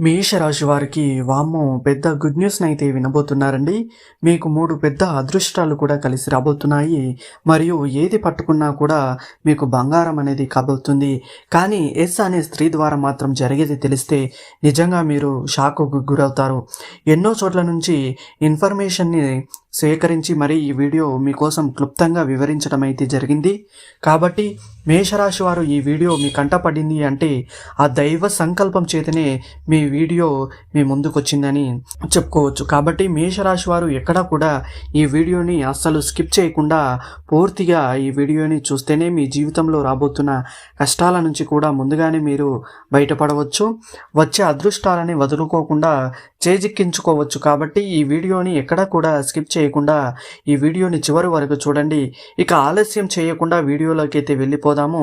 మేషరాశి వారికి వామ్మో పెద్ద గుడ్ న్యూస్ని అయితే వినబోతున్నారండి. మీకు మూడు పెద్ద అదృష్టాలు కూడా కలిసి రాబోతున్నాయి. మరియు ఏది పట్టుకున్నా కూడా మీకు బంగారం అనేది కాబోతుంది. కానీ ఎస్ అనే స్త్రీ ద్వారా మాత్రం జరిగేది తెలిస్తే నిజంగా మీరు షాక్కు గురవుతారు. ఎన్నో చోట్ల నుంచి ఇన్ఫర్మేషన్ని సేకరించి మరి ఈ వీడియో మీకోసం క్లుప్తంగా వివరించడం అయితే జరిగింది. కాబట్టి మేషరాశి వారు ఈ వీడియో మీ కంట పడింది అంటే ఆ దైవ సంకల్పం చేతనే మీ వీడియో మీ ముందుకొచ్చిందని చెప్పుకోవచ్చు. కాబట్టి మేషరాశి వారు ఎక్కడా కూడా ఈ వీడియోని అస్సలు స్కిప్ చేయకుండా పూర్తిగా ఈ వీడియోని చూస్తేనే మీ జీవితంలో రాబోతున్న కష్టాల నుంచి కూడా ముందుగానే మీరు బయటపడవచ్చు. వచ్చే అదృష్టాలని వదులుకోకుండా చేజిక్కించుకోవచ్చు. కాబట్టి ఈ వీడియోని ఎక్కడా కూడా స్కిప్ చేయకుండా ఈ వీడియోని చివరి వరకు చూడండి. ఇక ఆలస్యం చేయకుండా వీడియోలోకి అయితే వెళ్ళిపోదాము.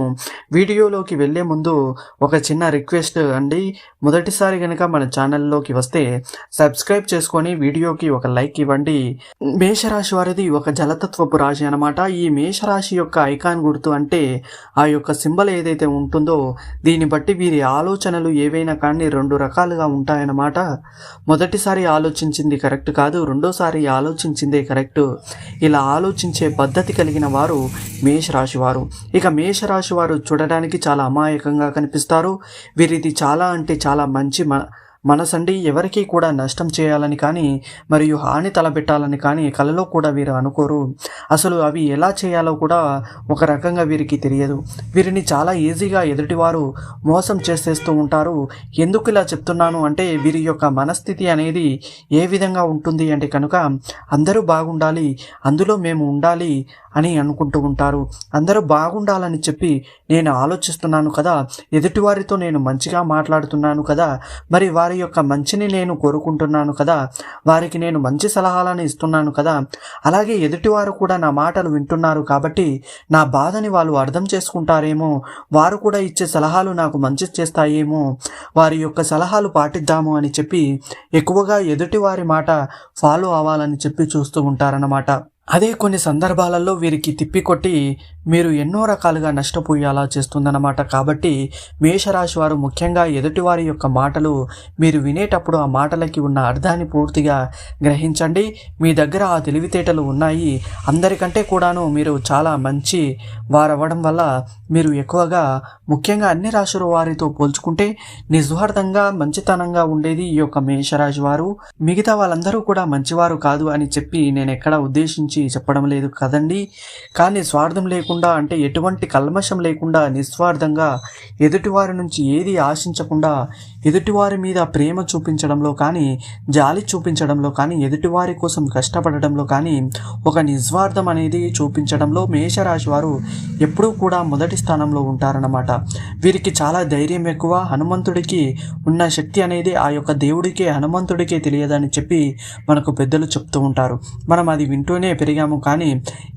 వీడియోలోకి వెళ్ళే ముందు ఒక చిన్న రిక్వెస్ట్ అండి. మొదటిసారి కనుక మన ఛానల్లోకి వస్తే సబ్స్క్రైబ్ చేసుకొని వీడియోకి ఒక లైక్ ఇవ్వండి. మేషరాశి వారిది ఒక జలతత్వపు రాశి అనమాట ఈ మేషరాశి యొక్క ఐకాన్ గుర్తు అంటే ఆ యొక్క సింబల్ ఏదైతే ఉంటుందో దీన్ని బట్టి వీరి ఆలోచనలు ఏవైనా కానీ రెండు రకాలుగా ఉంటాయన్నమాట. మొదటిసారి ఆలోచించింది కరెక్ట్ కాదు. రెండోసారి ఆలోచించింది కరెక్ట్. ఇలా ఆలోచించే పద్ధతి కలిగిన వారు మేషరాశివారు ఇక మేషరాశివారు చూడడానికి చాలా అమాయకంగా కనిపిస్తారు. వీరిది చాలా అంటే చాలా మంచి మ మనసండి ఎవరికీ కూడా నష్టం చేయాలని కానీ మరియు హాని తలపెట్టాలని కానీ కలలో కూడా వీరు అనుకోరు. అసలు అవి ఎలా చేయాలో కూడా ఒక రకంగా వీరికి తెలియదు. వీరిని చాలా ఈజీగా ఎదుటివారు మోసం చేసేస్తూ ఉంటారు. ఎందుకు ఇలా చెప్తున్నాను అంటే వీరి యొక్క మనస్థితి అనేది ఏ విధంగా ఉంటుంది అంటే కనుక అందరూ బాగుండాలి అందులో మేము ఉండాలి అని అనుకుంటూ ఉంటారు. అందరూ బాగుండాలని చెప్పి నేను ఆలోచిస్తున్నాను కదా ఎదుటివారితో నేను మంచిగా మాట్లాడుతున్నాను కదా మరి వారి వారి యొక్క మంచిని నేను కోరుకుంటున్నాను కదా? వారికి నేను మంచి సలహాలను ఇస్తున్నాను కదా? అలాగే ఎదుటివారు కూడా నా మాటలు వింటున్నారు కాబట్టి నా బాధని వాళ్ళు అర్థం చేసుకుంటారేమో? వారు కూడా ఇచ్చే సలహాలు నాకు మంచి చేస్తాయేమో? వారి యొక్క సలహాలు పాటిద్దాము అని చెప్పి ఎక్కువగా ఎదుటివారి మాట ఫాలో అవ్వాలని చెప్పి చూస్తూ ఉంటారన్నమాట. అదే కొన్ని సందర్భాలలో వీరికి తిప్పికొట్టి మీరు ఎన్నో రకాలుగా నష్టపోయేలా చేస్తుందన్నమాట. కాబట్టి మేషరాశి వారు ముఖ్యంగా ఎదుటివారి యొక్క మాటలు మీరు వినేటప్పుడు ఆ మాటలకి ఉన్న అర్థాన్ని పూర్తిగా గ్రహించండి. మీ దగ్గర ఆ తెలివితేటలు ఉన్నాయి. అందరికంటే కూడాను మీరు చాలా మంచి వారవ్వడం వల్ల మీరు ఎక్కువగా ముఖ్యంగా అన్ని రాశుల వారితో పోల్చుకుంటే నిస్వార్థంగా మంచితనంగా ఉండేది ఈ యొక్క మేషరాశి వారు. మిగతా వాళ్ళందరూ కూడా మంచివారు కాదు అని చెప్పి నేను ఎక్కడ ఉద్దేశించి చెప్పడం లేదు కదండి. కానీ స్వార్థం లేకుండా అంటే ఎటువంటి కల్మషం లేకుండా నిస్వార్థంగా ఎదుటివారి నుంచి ఏది ఆశించకుండా ఎదుటివారి మీద ప్రేమ చూపించడంలో కానీ జాలి చూపించడంలో కానీ ఎదుటివారి కోసం కష్టపడడంలో కానీ ఒక నిస్వార్థం అనేది చూపించడంలో మేషరాశి వారు ఎప్పుడూ కూడా మొదటి స్థానంలో ఉంటారన్నమాట. వీరికి చాలా ధైర్యం ఎక్కువ హనుమంతుడికి ఉన్న శక్తి అనేది ఆ యొక్క దేవుడికే హనుమంతుడికే తెలియదని చెప్పి మనకు పెద్దలు చెప్తూ ఉంటారు. మనం అది వింటూనే పెరిగాము కానీ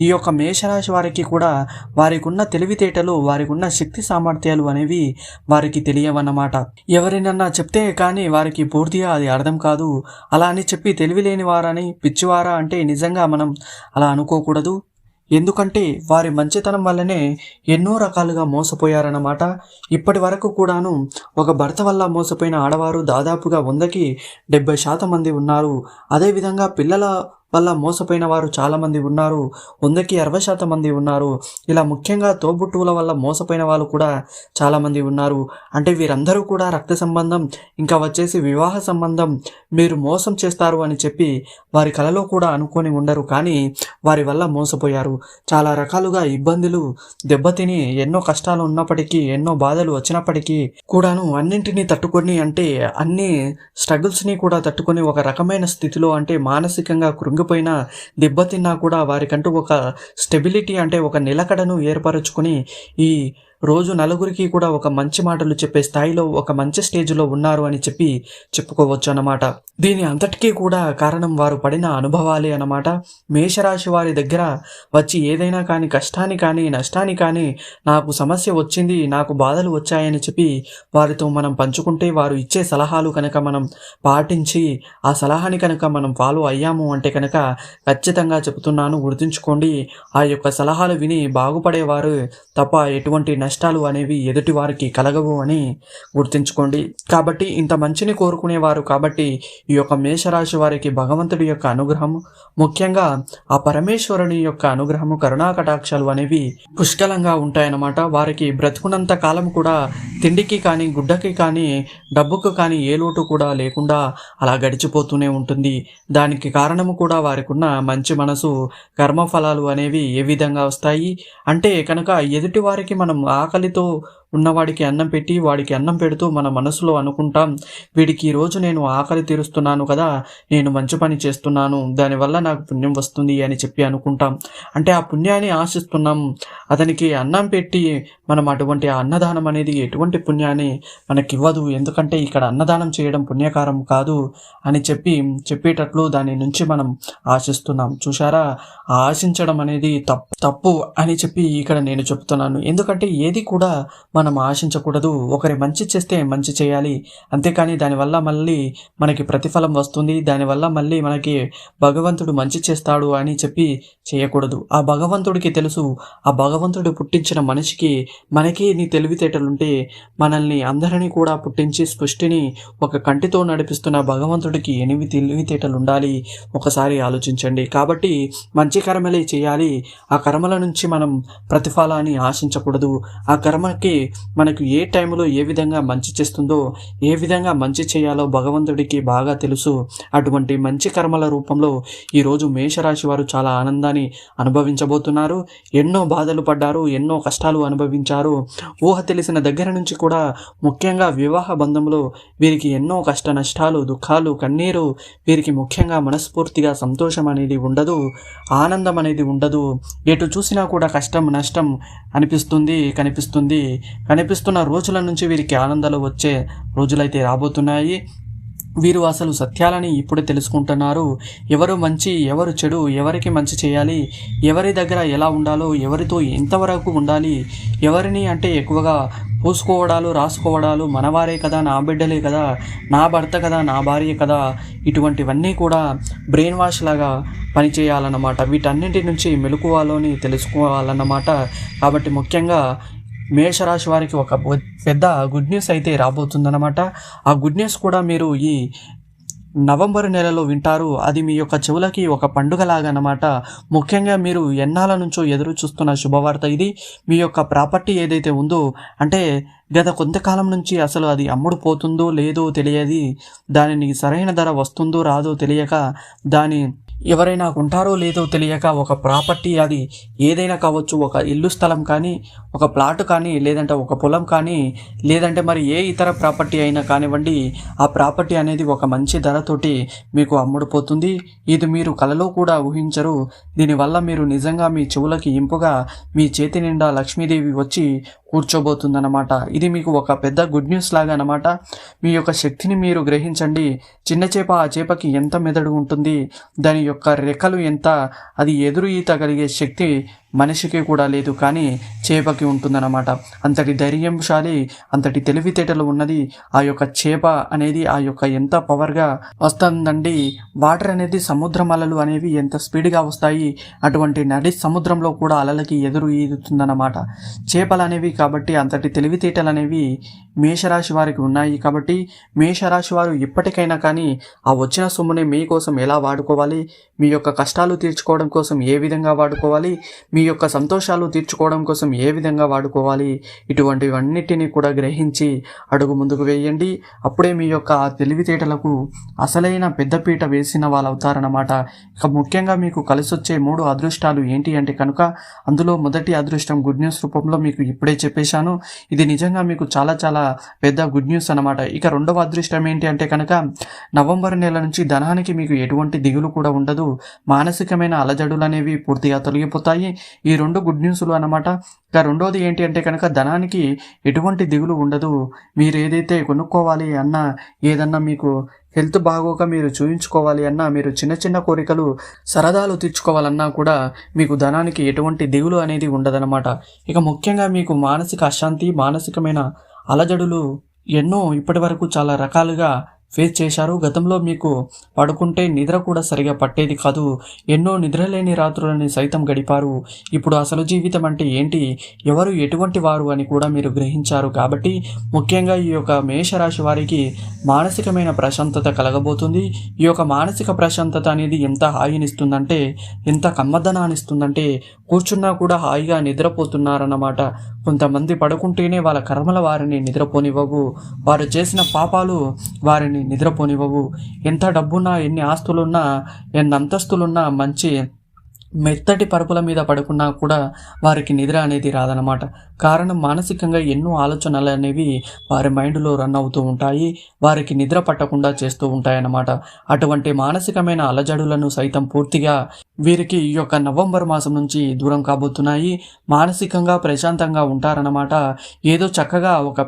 ఈ యొక్క మేషరాశి వారికి కూడా వారికి ఉన్న తెలివితేటలు వారికి ఉన్న శక్తి సామర్థ్యాలు అనేవి వారికి తెలియవన్నమాట. ఎవరినన్నా చెప్తే కానీ వారికి పూర్తిగా అది అర్థం కాదు. అలా అని చెప్పి తెలివిలేని వారని పిచ్చివారా అంటే నిజంగా మనం అలా అనుకోకూడదు. ఎందుకంటే వారి మంచితనం వల్లనే ఎన్నో రకాలుగా మోసపోయారన్నమాట. ఇప్పటి వరకు కూడాను ఒక భర్త వల్ల మోసపోయిన ఆడవారు దాదాపుగా వందకి డెబ్బై శాతం మంది ఉన్నారు. అదేవిధంగా పిల్లల వల్ల మోసపోయిన వారు చాలామంది ఉన్నారు. వందకి అరవై శాతం మంది ఉన్నారు. ఇలా ముఖ్యంగా తోబుట్టువుల వల్ల మోసపోయిన వాళ్ళు కూడా చాలామంది ఉన్నారు. అంటే వీరందరూ కూడా రక్త సంబంధం ఇంకా వచ్చేసి వివాహ సంబంధం మీరు మోసం చేస్తారు అని చెప్పి వారి కలలో కూడా అనుకొని ఉండరు. కానీ వారి వల్ల మోసపోయారు. చాలా రకాలుగా ఇబ్బందులు దెబ్బతిని ఎన్నో కష్టాలు ఉన్నప్పటికీ ఎన్నో బాధలు వచ్చినప్పటికీ కూడాను అన్నింటినీ తట్టుకొని అంటే అన్ని స్ట్రగుల్స్ని కూడా తట్టుకొని ఒక రకమైన స్థితిలో అంటే మానసికంగా కుంగిపోయినా దెబ్బతిన్నా కూడా వారికంటూ ఒక స్టెబిలిటీ అంటే ఒక నిలకడను ఏర్పరచుకుని ఈ రోజు నలుగురికి కూడా ఒక మంచి మాటలు చెప్పే స్థాయిలో ఒక మంచి స్టేజ్లో ఉన్నారు అని చెప్పి చెప్పుకోవచ్చు అన్నమాట. దీని అంతటికీ కూడా కారణం వారు పడిన అనుభవాలే అన్నమాట. మేషరాశి వారి దగ్గర వచ్చి ఏదైనా కానీ కష్టాన్ని కానీ నష్టాన్ని కానీ నాకు సమస్య వచ్చింది నాకు బాధలు వచ్చాయని చెప్పి వారితో మనం పంచుకుంటే వారు ఇచ్చే సలహాలు కనుక మనం పాటించి ఆ సలహాని కనుక మనం ఫాలో అయ్యాము అంటే కనుక ఖచ్చితంగా చెబుతున్నాను గుర్తుంచుకోండి. ఆ యొక్క సలహాలు విని బాగుపడేవారు తప్ప ఎటువంటి నష్టాలు అనేవి ఎదుటి వారికి కలగవు అని గుర్తుంచుకోండి. కాబట్టి ఇంత మంచిని కోరుకునేవారు కాబట్టి ఈ యొక్క మేషరాశి వారికి భగవంతుడి యొక్క అనుగ్రహము ముఖ్యంగా ఆ పరమేశ్వరుని యొక్క అనుగ్రహము కరుణా కటాక్షాలు అనేవి పుష్కలంగా ఉంటాయన్నమాట. వారికి బ్రతుకున్నంత కాలం కూడా తిండికి కానీ గుడ్డకి కానీ డబ్బుకు కానీ ఏ లోటు కూడా లేకుండా అలా గడిచిపోతూనే ఉంటుంది. దానికి కారణము కూడా వారికి ఉన్న మంచి మనసు కర్మఫలాలు అనేవి ఏ విధంగా వస్తాయి? అంటే కనుక ఎదుటి వారికి మనం ఆకలితో ఉన్నవాడికి అన్నం పెట్టి వాడికి అన్నం పెడుతూ మన మనసులో అనుకుంటాం వీడికి ఈరోజు నేను ఆకలి తీరుస్తున్నాను కదా నేను మంచి పని చేస్తున్నాను దానివల్ల నాకు పుణ్యం వస్తుంది అని చెప్పి అనుకుంటాం. అంటే ఆ పుణ్యాన్ని ఆశిస్తున్నాం. అతనికి అన్నం పెట్టి మనం అటువంటి ఆ అన్నదానం అనేది ఎటువంటి పుణ్యాన్ని మనకివ్వదు. ఎందుకంటే ఇక్కడ అన్నదానం చేయడం పుణ్యకారం కాదు అని చెప్పి చెప్పేటట్లు దాని నుంచి మనం ఆశిస్తున్నాం. చూసారా ఆశించడం అనేది తప్పు తప్పు అని చెప్పి ఇక్కడ నేను చెప్తున్నాను. ఎందుకంటే ఏది కూడా మనం ఆశించకూడదు. ఒకరి మంచి చేస్తే మంచి చేయాలి. అంతేకాని దానివల్ల మళ్ళీ మనకి ప్రతిఫలం వస్తుంది. దానివల్ల మళ్ళీ మనకి భగవంతుడు మంచి చేస్తాడు అని చెప్పి చేయకూడదు. ఆ భగవంతుడికి తెలుసు. ఆ భగవంతుడు పుట్టించిన మనిషికి మనకి నీ తెలివితేటలుంటే మనల్ని అందరినీ కూడా పుట్టించి సృష్టిని ఒక కంటితో నడిపిస్తున్న భగవంతుడికి ఎనిమిది తెలివితేటలు ఉండాలి ఒకసారి ఆలోచించండి. కాబట్టి మంచి కర్మలే చేయాలి. ఆ కర్మల నుంచి మనం ప్రతిఫలాన్ని ఆశించకూడదు. ఆ కర్మకి మనకు ఏ టైంలో ఏ విధంగా మంచి చేస్తుందో ఏ విధంగా మంచి చేయాలో భగవంతుడికి బాగా తెలుసు. అటువంటి మంచి కర్మల రూపంలో ఈరోజు మేషరాశి వారు చాలా ఆనందాన్ని అనుభవించబోతున్నారు. ఎన్నో బాధలు పడ్డారు ఎన్నో కష్టాలు అనుభవించారు. ఊహ తెలిసిన దగ్గర నుంచి కూడా ముఖ్యంగా వివాహ బంధంలో వీరికి ఎన్నో కష్ట నష్టాలు దుఃఖాలు కన్నీరు వీరికి ముఖ్యంగా మనస్ఫూర్తిగా సంతోషం అనేది ఉండదు ఆనందం అనేది ఉండదు. ఎటు చూసినా కూడా కష్టం నష్టం అనిపిస్తుంది కనిపిస్తుంది. కనిపిస్తున్న రోజుల నుంచి వీరికి ఆనందాలు వచ్చే రోజులైతే రాబోతున్నాయి. వీరు అసలు సత్యాలని ఇప్పుడే తెలుసుకుంటున్నారు. ఎవరు మంచి ఎవరు చెడు ఎవరికి మంచి చేయాలి ఎవరి దగ్గర ఎలా ఉండాలో ఎవరితో ఎంతవరకు ఉండాలి ఎవరిని అంటే ఎక్కువగా పూసుకోవడాలు రాసుకోవడాలు మనవారే కదా నా బిడ్డలే కదా నా భర్త కదా నా భార్య కదా ఇటువంటివన్నీ కూడా బ్రెయిన్ వాష్ లాగా పనిచేయాలన్నమాట. వీటన్నింటి నుంచి మెలకువాలోని తెలుసుకోవాలన్నమాట. కాబట్టి ముఖ్యంగా మేషరాశి వారికి ఒక పెద్ద గుడ్ న్యూస్ అయితే రాబోతుందన్నమాట. ఆ గుడ్ న్యూస్ కూడా మీరు ఈ నవంబర్ నెలలో వింటారు. అది మీ యొక్క చెవులకి ఒక పండుగలాగనమాట అన్నమాట ముఖ్యంగా మీరు ఎన్నాల నుంచో ఎదురు చూస్తున్న శుభవార్త ఇది. మీ యొక్క ప్రాపర్టీ ఏదైతే ఉందో అంటే గత కొంతకాలం నుంచి అసలు అది అమ్ముడు పోతుందో లేదో తెలియదు. దానిని సరైన ధర వస్తుందో రాదో తెలియక దాని ఎవరైనా ఉంటారో లేదో తెలియక ఒక ప్రాపర్టీ అది ఏదైనా కావచ్చు ఒక ఇల్లు స్థలం కానీ ఒక ప్లాట్ కానీ లేదంటే ఒక పొలం కానీ లేదంటే మరి ఏ ఇతర ప్రాపర్టీ అయినా కానివ్వండి ఆ ప్రాపర్టీ అనేది ఒక మంచి ధరతోటి మీకు అమ్ముడుపోతుంది. ఇది మీరు కలలో కూడా ఊహించరు. దీనివల్ల మీరు నిజంగా మీ చెవులకి ఇంపుగా మీ చేతి నిండా లక్ష్మీదేవి వచ్చి కూర్చోబోతుందన్నమాట. ఇది మీకు ఒక పెద్ద గుడ్ న్యూస్ లాగా అనమాట మీ యొక్క శక్తిని మీరు గ్రహించండి. చిన్న చేప ఆ చేపకి ఎంత మెదడు ఉంటుంది? దాని యొక్క రెక్కలు ఎంత? అది ఎదురు ఈత కలిగే శక్తి మనిషికి కూడా లేదు కానీ చేపకి ఉంటుందన్నమాట. అంతటి ధైర్యంశాలి అంతటి తెలివితేటలు ఉన్నది ఆ యొక్క చేప అనేది ఆ యొక్క ఎంత పవర్గా వస్తుందండి. వాటర్ అనేది సముద్రం అలలు అనేవి ఎంత స్పీడ్గా వస్తాయి అటువంటి నడి సముద్రంలో కూడా అలలకి ఎదురు ఈదుతుందన్నమాట. చేపలు అనేవి కాబట్టి అంతటి తెలివితేటలు అనేవి మేషరాశి వారికి ఉన్నాయి కాబట్టి మేషరాశి వారు ఇప్పటికైనా కానీ ఆ వచ్చిన సొమ్ముని మీకోసం ఎలా వాడుకోవాలి మీ యొక్క కష్టాలు తీర్చుకోవడం కోసం ఏ విధంగా వాడుకోవాలి మీ యొక్క సంతోషాలు తీర్చుకోవడం కోసం ఏ విధంగా వాడుకోవాలి? ఇటువంటివన్నిటిని కూడా గ్రహించి అడుగు ముందుకు వేయండి. అప్పుడే మీ యొక్క తెలివితేటలకు అసలైన పెద్దపీట వేసిన వాళ్ళు అవుతారన్నమాట ఇక ముఖ్యంగా మీకు కలిసొచ్చే మూడు అదృష్టాలు ఏంటి అంటే కనుక అందులో మొదటి అదృష్టం గుడ్ న్యూస్ రూపంలో మీకు ఇప్పుడే చెప్పేశాను. ఇది నిజంగా మీకు చాలా చాలా పెద్ద గుడ్ న్యూస్ అనమాట ఇక రెండవ అదృష్టం ఏంటి అంటే కనుక నవంబర్ నెల నుంచి ధనానికి మీకు ఎటువంటి దిగులు కూడా ఉండదు. మానసికమైన అలజడులు అనేవి పూర్తిగా తొలగిపోతాయి. ఈ రెండు గుడ్ న్యూస్లు అనమాట ఇక రెండోది ఏంటి అంటే కనుక ధనానికి ఎటువంటి దిగులు ఉండదు. మీరు ఏదైతే కొనుక్కోవాలి అన్న ఏదన్నా మీకు హెల్త్ బాగోక మీరు చూయించుకోవాలి అన్నా మీరు చిన్న చిన్న కోరికలు సరదాలు తీర్చుకోవాలన్నా కూడా మీకు ధనానికి ఎటువంటి దిగులు అనేది ఉండదన్నమాట. ఇక ముఖ్యంగా మీకు మానసిక అశాంతి మానసికమైన అలజడులు ఎన్నో ఇప్పటి వరకు చాలా రకాలుగా ఫేస్ చేశారు. గతంలో మీకు పడుకుంటే నిద్ర కూడా సరిగా పట్టేది కాదు. ఎన్నో నిద్రలేని రాత్రులని సైతం గడిపారు. ఇప్పుడు అసలు జీవితం అంటే ఏంటి? ఎవరు ఎటువంటి వారు అని కూడా మీరు గ్రహించారు కాబట్టి ముఖ్యంగా ఈ యొక్క మేషరాశి వారికి మానసికమైన ప్రశాంతత కలగబోతుంది. ఈ యొక్క మానసిక ప్రశాంతత అనేది ఎంత హాయినిస్తుందంటే ఎంత కమ్మదనాన్నిస్తుందంటే కూర్చున్నా కూడా హాయిగా నిద్రపోతున్నారన్నమాట. కొంతమంది పడుకుంటేనే వాళ్ళ కర్మల వారిని నిద్రపోనివ్వవు. వారు చేసిన పాపాలు వారిని నిద్రపోనివ్వవు? ఎంత డబ్బున్నా ఎన్ని ఆస్తులున్నా ఎన్ని అంతస్తులున్నా మంచి మెత్తటి పరుపుల మీద పడుకున్నా కూడా వారికి నిద్ర అనేది రాదనమాట కారణం మానసికంగా ఎన్నో ఆలోచనలు అనేవి వారి మైండ్లో రన్ అవుతూ ఉంటాయి వారికి నిద్ర పట్టకుండా చేస్తూ ఉంటాయన్నమాట. అటువంటి మానసికమైన అలజడులను సైతం పూర్తిగా వీరికి ఈ యొక్క నవంబర్ మాసం నుంచి దూరం కాబోతున్నాయి. మానసికంగా ప్రశాంతంగా ఉంటారన్నమాట. ఏదో చక్కగా ఒక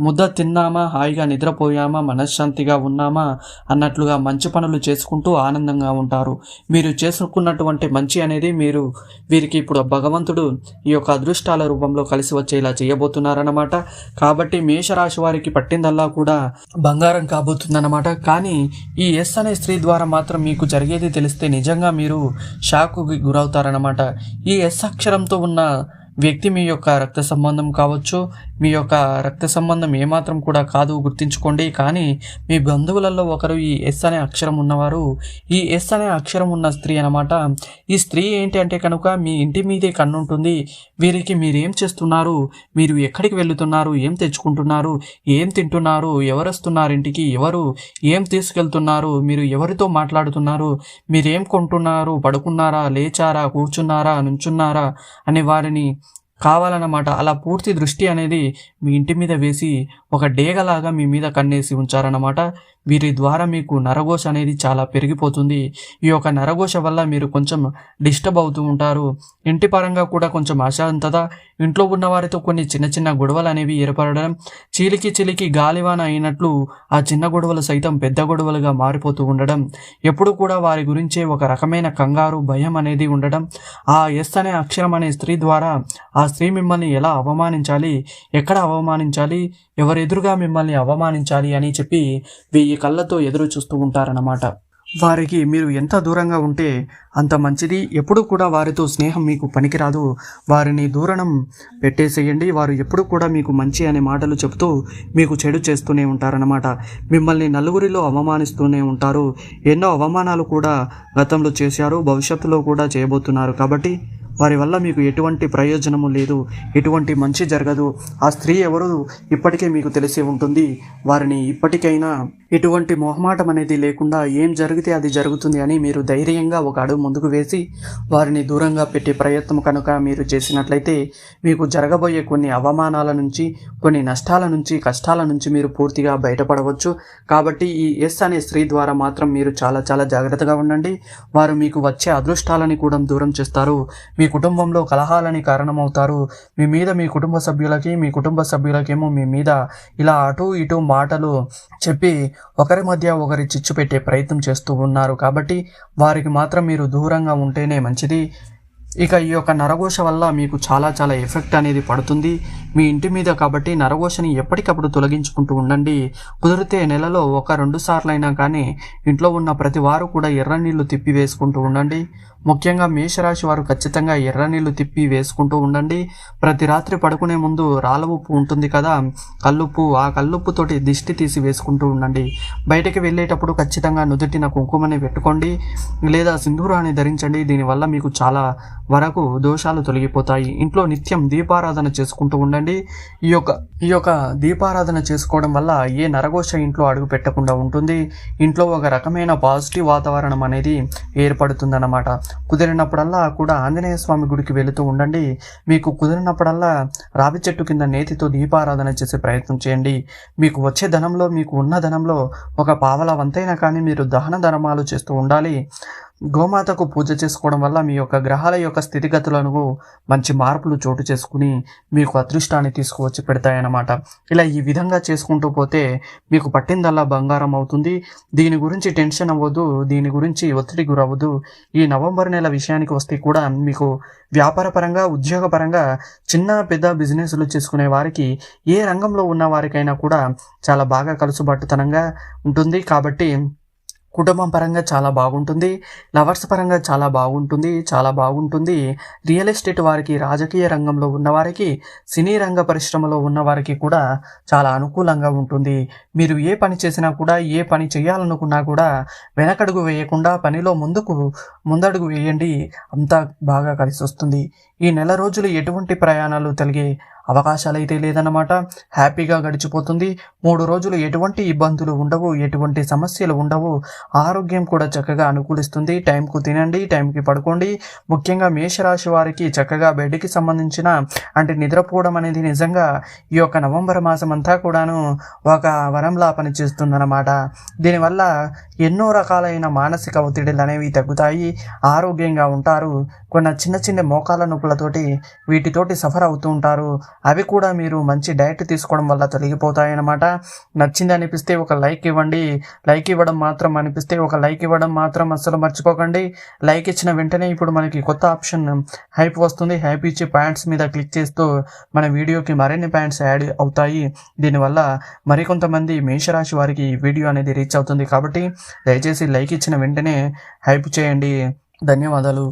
ముద్ద తిన్నామా హాయిగా నిద్రపోయామా మనశ్శాంతిగా ఉన్నామా అన్నట్లుగా మంచి పనులు చేసుకుంటూ ఆనందంగా ఉంటారు. మీరు చేసుకున్నటువంటి మంచి అనేది మీరు వీరికి ఇప్పుడు భగవంతుడు ఈ యొక్క అదృష్టాల రూపంలో కలిసి వచ్చేలా చేయబోతున్నారన్నమాట. కాబట్టి మేషరాశి వారికి పట్టిందల్లా కూడా బంగారం కాబోతుందన్నమాట. కానీ ఈ ఎస్ అనే స్త్రీ ద్వారా మాత్రం మీకు జరిగేది తెలిస్తే నిజంగా మీరు షాక్కి గురవుతారన్నమాట. ఈ ఎస్ అక్షరంతో ఉన్న వ్యక్తి మీ యొక్క రక్త సంబంధం కావచ్చు మీ యొక్క రక్త సంబంధం ఏమాత్రం కూడా కాదు గుర్తుంచుకోండి. కానీ మీ బంధువులలో ఒకరు ఈ ఎస్ అనే అక్షరం ఉన్నవారు ఈ ఎస్ అనే అక్షరం ఉన్న స్త్రీ అనమాట ఈ స్త్రీ ఏంటి అంటే కనుక మీ ఇంటి మీదే కన్నుంటుంది. వీరికి మీరేం చేస్తున్నారు? మీరు ఎక్కడికి వెళ్తున్నారు? ఏం తెచ్చుకుంటున్నారు? ఏం తింటున్నారు? ఎవరు వస్తున్నారు ఇంటికి? ఎవరు ఏం తీసుకెళ్తున్నారు? మీరు ఎవరితో మాట్లాడుతున్నారు? మీరేం కొంటున్నారు? పడుకున్నారా? లేచారా? కూర్చున్నారా? నుంచున్నారా? అనే వారిని కావాలన్నమాట. అలా పూర్తి దృష్టి అనేది మీ ఇంటి మీద వేసి ఒక డేగలాగా మీ మీద కన్నేసి ఉంచారన్నమాట. వీరి ద్వారా మీకు నరఘోష అనేది చాలా పెరిగిపోతుంది. ఈ యొక్క నరఘోష వల్ల మీరు కొంచెం డిస్టర్బ్ అవుతూ ఉంటారు. ఇంటి పరంగా కూడా కొంచెం అశాంతత ఇంట్లో ఉన్న వారితో కొన్ని చిన్న చిన్న గొడవలు అనేవి ఏర్పడడం చీలికి చిలికి గాలివాన అయినట్లు ఆ చిన్న గొడవలు సైతం పెద్ద గొడవలుగా మారిపోతూ ఉండడం ఎప్పుడు కూడా వారి గురించే ఒక రకమైన కంగారు భయం అనేది ఉండడం ఆ ఎస్ అనే అక్షరం అనే స్త్రీ ద్వారా ఆ స్త్రీ మిమ్మల్ని ఎలా అవమానించాలి ఎక్కడ అవమానించాలి ఎవరి ఎదురుగా మిమ్మల్ని అవమానించాలి అని చెప్పి వెయ్యి కళ్ళతో ఎదురు చూస్తూ ఉంటారన్నమాట. వారికి మీరు ఎంత దూరంగా ఉంటే అంత మంచిది. ఎప్పుడు కూడా వారితో స్నేహం మీకు పనికిరాదు. వారిని దూరణం పెట్టేసేయండి. వారు ఎప్పుడు కూడా మీకు మంచి అనే మాటలు చెబుతూ మీకు చెడు చేస్తూనే ఉంటారన్నమాట. మిమ్మల్ని నలుగురిలో అవమానిస్తూనే ఉంటారు. ఎన్నో అవమానాలు కూడా గతంలో చేశారు. భవిష్యత్తులో కూడా చేయబోతున్నారు. కాబట్టి వారి వల్ల మీకు ఎటువంటి ప్రయోజనము లేదు ఎటువంటి మంచి జరగదు. ఆ స్త్రీ ఎవరు? ఇప్పటికే మీకు తెలిసి ఉంటుంది. వారిని ఇప్పటికైనా ఎటువంటి మొహమాటం అనేది లేకుండా ఏం జరిగితే అది జరుగుతుంది అని మీరు ధైర్యంగా ఒక అడుగు ముందుకు వేసి వారిని దూరంగా పెట్టే ప్రయత్నం కనుక మీరు చేసినట్లయితే మీకు జరగబోయే కొన్ని అవమానాల నుంచి కొన్ని నష్టాల నుంచి కష్టాల నుంచి మీరు పూర్తిగా బయటపడవచ్చు. కాబట్టి ఈ ఎస్ అనే స్త్రీ ద్వారా మాత్రం మీరు చాలా చాలా జాగ్రత్తగా ఉండండి. వారు మీకు వచ్చే అదృష్టాలని కూడా దూరం చేస్తారు. మీ కుటుంబంలో కలహాలని కారణమవుతారు. మీ మీద మీ కుటుంబ సభ్యులకి మీ కుటుంబ సభ్యులకేమో మీ మీద ఇలా అటు ఇటు మాటలు చెప్పి ఒకరి మధ్య ఒకరి చిచ్చు పెట్టే ప్రయత్నం చేస్తూ ఉన్నారు. కాబట్టి వారికి మాత్రం మీరు దూరంగా ఉంటేనే మంచిది. ఇక ఈ యొక్క నరఘోష వల్ల మీకు చాలా చాలా ఎఫెక్ట్ అనేది పడుతుంది. మీ ఇంటి మీద కాబట్టి నరఘోషని ఎప్పటికప్పుడు తొలగించుకుంటూ ఉండండి. కుదిరితే నెలలో ఒక రెండు సార్లైనా కానీ ఇంట్లో ఉన్న ప్రతి వారు కూడా ఎర్ర నీళ్ళు తిప్పి వేసుకుంటూ ఉండండి. ముఖ్యంగా మేషరాశి వారు ఖచ్చితంగా ఎర్ర నీళ్ళు తిప్పి వేసుకుంటూ ఉండండి. ప్రతి రాత్రి పడుకునే ముందు రాళ్ళ ఉప్పు ఉంటుంది కదా కల్లుప్పు ఆ కల్లుప్పుతోటి దిష్టి తీసి వేసుకుంటూ ఉండండి. బయటకి వెళ్ళేటప్పుడు ఖచ్చితంగా నుదుటిన కుంకుమని పెట్టుకోండి. లేదా సింధూరాన్ని ధరించండి. దీనివల్ల మీకు చాలా వరకు దోషాలు తొలగిపోతాయి. ఇంట్లో నిత్యం దీపారాధన చేసుకుంటూ ఉండండి. ఈ యొక్క ఈ యొక్క దీపారాధన చేసుకోవడం వల్ల ఏ నరఘోష ఇంట్లో అడుగు పెట్టకుండా ఉంటుంది. ఇంట్లో ఒక రకమైన పాజిటివ్ వాతావరణం అనేది ఏర్పడుతుందన్నమాట. కుదిరినప్పుడల్లా కూడా ఆంజనేయ స్వామి గుడికి వెళుతూ ఉండండి. మీకు కుదిరినప్పుడల్లా రావి చెట్టు కింద నేతితో దీపారాధన చేసే ప్రయత్నం చేయండి. మీకు వచ్చే ధనంలో మీకు ఉన్న ధనంలో ఒక పావల వంతైనా కానీ మీరు దహన ధర్మాలు చేస్తూ ఉండాలి. గోమాతకు పూజ చేసుకోవడం వల్ల మీ యొక్క గ్రహాల యొక్క స్థితిగతులను మంచి మార్పులు చోటు చేసుకుని మీకు అదృష్టాన్ని తీసుకువచ్చి పెడతాయన్నమాట. ఇలా ఈ విధంగా చేసుకుంటూ పోతే మీకు పట్టిందల్లా బంగారం అవుతుంది. దీని గురించి టెన్షన్ అవ్వద్దు దీని గురించి ఒత్తిడి గురవ్వద్దు ఈ నవంబర్ నెల విషయానికి వస్తే కూడా మీకు వ్యాపారపరంగా ఉద్యోగపరంగా చిన్న పెద్ద బిజినెస్లు చేసుకునే వారికి ఏ రంగంలో ఉన్న వారికైనా కూడా చాలా బాగా కలుసుబాటుతనంగా ఉంటుంది. కాబట్టి కుటుంబం పరంగా చాలా బాగుంటుంది లవర్స్ పరంగా చాలా బాగుంటుంది చాలా బాగుంటుంది. రియల్ ఎస్టేట్ వారికి రాజకీయ రంగంలో ఉన్నవారికి సినీ రంగ పరిశ్రమలో ఉన్నవారికి కూడా చాలా అనుకూలంగా ఉంటుంది. మీరు ఏ పని చేసినా కూడా ఏ పని చేయాలనుకున్నా కూడా వెనకడుగు వేయకుండా పనిలో ముందుకు ముందడుగు వేయండి. అంతా బాగా కలిసి వస్తుంది ఈ నెల రోజులు ఎటువంటి ప్రయాణాలు కలిగే అవకాశాలు అయితే లేదన్నమాట. హ్యాపీగా గడిచిపోతుంది. మూడు రోజులు ఎటువంటి ఇబ్బందులు ఉండవు ఎటువంటి సమస్యలు ఉండవు. ఆరోగ్యం కూడా చక్కగా అనుకూలిస్తుంది. టైంకు తినండి టైంకి పడుకోండి. ముఖ్యంగా మేషరాశి వారికి చక్కగా బెడ్కి సంబంధించిన అంటే నిద్రపోవడం అనేది నిజంగా ఈ యొక్క నవంబర్ మాసం అంతా కూడాను ఒక వరంలా పనిచేస్తుందన్నమాట. దీనివల్ల ఎన్నో రకాలైన మానసిక ఒత్తిడిలు అనేవి తగ్గుతాయి. ఆరోగ్యంగా ఉంటారు. కొన్ని చిన్న చిన్న మోకాల నొప్పులతోటి వీటితోటి సఫర్ అవుతూ ఉంటారు. అవి కూడా మీరు మంచి డైట్ తీసుకోవడం వల్ల తొలగిపోతాయన్నమాట. నచ్చింది అనిపిస్తే ఒక లైక్ ఇవ్వండి. లైక్ ఇవ్వడం మాత్రం అనిపిస్తే ఒక లైక్ ఇవ్వడం మాత్రం అస్సలు మర్చిపోకండి. లైక్ ఇచ్చిన వెంటనే ఇప్పుడు మనకి కొత్త ఆప్షన్ హైప్ వస్తుంది. హైప్ ఇచ్చి ప్యాంట్స్ మీద క్లిక్ చేస్తూ మన వీడియోకి మరిన్ని ప్యాంట్స్ యాడ్ అవుతాయి. దీనివల్ల మరికొంతమంది మేషరాశి వారికి ఈ వీడియో అనేది రీచ్ అవుతుంది కాబట్టి దయచేసి లైక్ ఇచ్చిన వెంటనే హైప్ చేయండి. ధన్యవాదాలు.